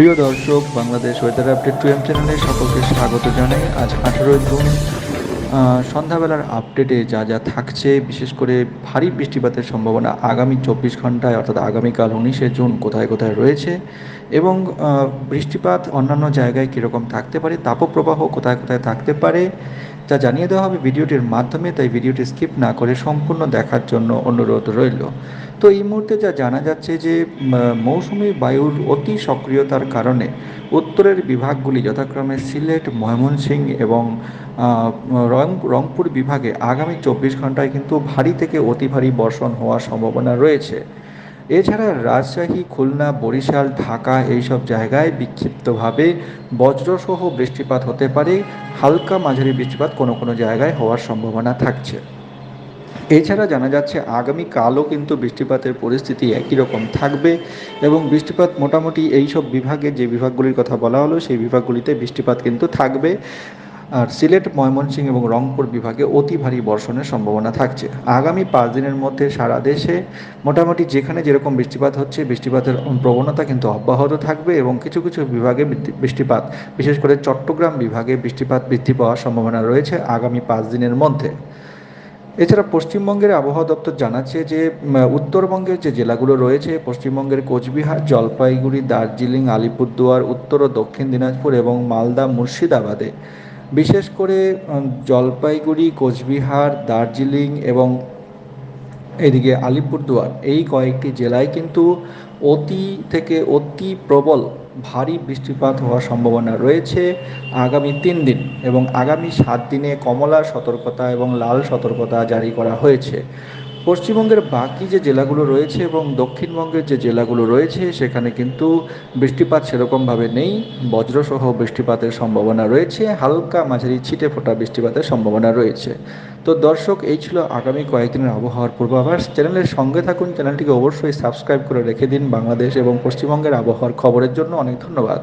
প্রিয় দর্শক, Bangladesh weather update two M চ্যানেলে সকলকে স্বাগত জানাই। আজ আঠেরোই জুন সন্ধ্যাবেলার আপডেটে যা যা থাকছে, বিশেষ করে ভারী বৃষ্টিপাতের সম্ভাবনা আগামী চব্বিশ ঘন্টায় অর্থাৎ আগামীকাল উনিশে জুন কোথায় কোথায় রয়েছে এবং বৃষ্টিপাত অন্যান্য জায়গায় কীরকম থাকতে পারে, তাপপ্রবাহ কোথায় কোথায় থাকতে পারে যা জানিয়ে দেওয়া হবে ভিডিওটির মাধ্যমে, তাই ভিডিওটি স্কিপ না করে সম্পূর্ণ দেখার জন্য অনুরোধ রইল। তো এই মুহূর্তে যা জানা যাচ্ছে যে মৌসুমি বায়ুর অতি সক্রিয়তার কারণে উত্তরের বিভাগগুলি যথাক্রমে সিলেট, ময়মনসিংহ এবং রংপুর বিভাগে আগামী চব্বিশ ঘন্টায় কিন্তু ভারী থেকে অতি ভারী বর্ষণ হওয়ার সম্ভাবনা রয়েছে। এছাড়া রাজশাহী, খুলনা, বরিশাল, ঢাকা এইসব জায়গায় বিক্ষিপ্তভাবে বজ্রসহ বৃষ্টিপাত হতে পারে। হালকা মাঝারি বৃষ্টিপাত কোনো কোনো জায়গায় হওয়ার সম্ভাবনা থাকছে। এছাড়া জানা যাচ্ছে, আগামীকালও কিন্তু বৃষ্টিপাতের পরিস্থিতি একই রকম থাকবে এবং বৃষ্টিপাত মোটামুটি এই সব বিভাগে যে বিভাগগুলির কথা বলা হলো, সেই বিভাগগুলিতে বৃষ্টিপাত কিন্তু থাকবে। আর সিলেট, ময়মনসিংহ এবং রংপুর বিভাগে অতি ভারী বর্ষণের সম্ভাবনা থাকছে। আগামী পাঁচ দিনের মধ্যে সারা দেশে মোটামুটি যেখানে যেরকম বৃষ্টিপাত হচ্ছে, বৃষ্টিপাতের প্রবণতা কিন্তু অব্যাহত থাকবে এবং কিছু কিছু বিভাগে বৃষ্টিপাত, বিশেষ করে চট্টগ্রাম বিভাগে বৃষ্টিপাত বৃদ্ধি পাওয়ার সম্ভাবনা রয়েছে আগামী পাঁচ দিনের মধ্যে। এছাড়া পশ্চিমবঙ্গের আবহাওয়া দপ্তর জানাচ্ছে যে উত্তরবঙ্গের যে জেলাগুলো রয়েছে, পশ্চিমবঙ্গের কোচবিহার, জলপাইগুড়ি, দার্জিলিং, আলিপুরদুয়ার, উত্তর ও দক্ষিণ দিনাজপুর এবং মালদা, মুর্শিদাবাদে। বিশেষ করে জলপাইগুড়ি, কোচবিহার, দার্জিলিং এবং এদিকে আলিপুরদুয়ার, এই কয়েকটি জেলায় কিন্তু অতি থেকে অতি প্রবল ভারী বৃষ্টিপাত হওয়ার সম্ভাবনা রয়েছে আগামী তিন দিন এবং আগামী সাত দিনে কমলা সতর্কতা এবং লাল সতর্কতা জারি করা হয়েছে। পশ্চিমবঙ্গের বাকি যে জেলাগুলো রয়েছে এবং দক্ষিণবঙ্গের যে জেলাগুলো রয়েছে, সেখানে কিন্তু বৃষ্টিপাত সেরকমভাবে নেই। বজ্রসহ বৃষ্টিপাতের সম্ভাবনা রয়েছে। হালকা মাঝারি ছিটে ফোটা বৃষ্টিপাতের সম্ভাবনা রয়েছে। তো দর্শক, এই ছিল আগামী কয়েকদিনের আবহাওয়ার পূর্বাভাস। চ্যানেলের সঙ্গে থাকুন। চ্যানেলটিকে অবশ্যই সাবস্ক্রাইব করে রেখে দিন বাংলাদেশ এবং পশ্চিমবঙ্গের আবহাওয়ার খবরের জন্য। অনেক ধন্যবাদ।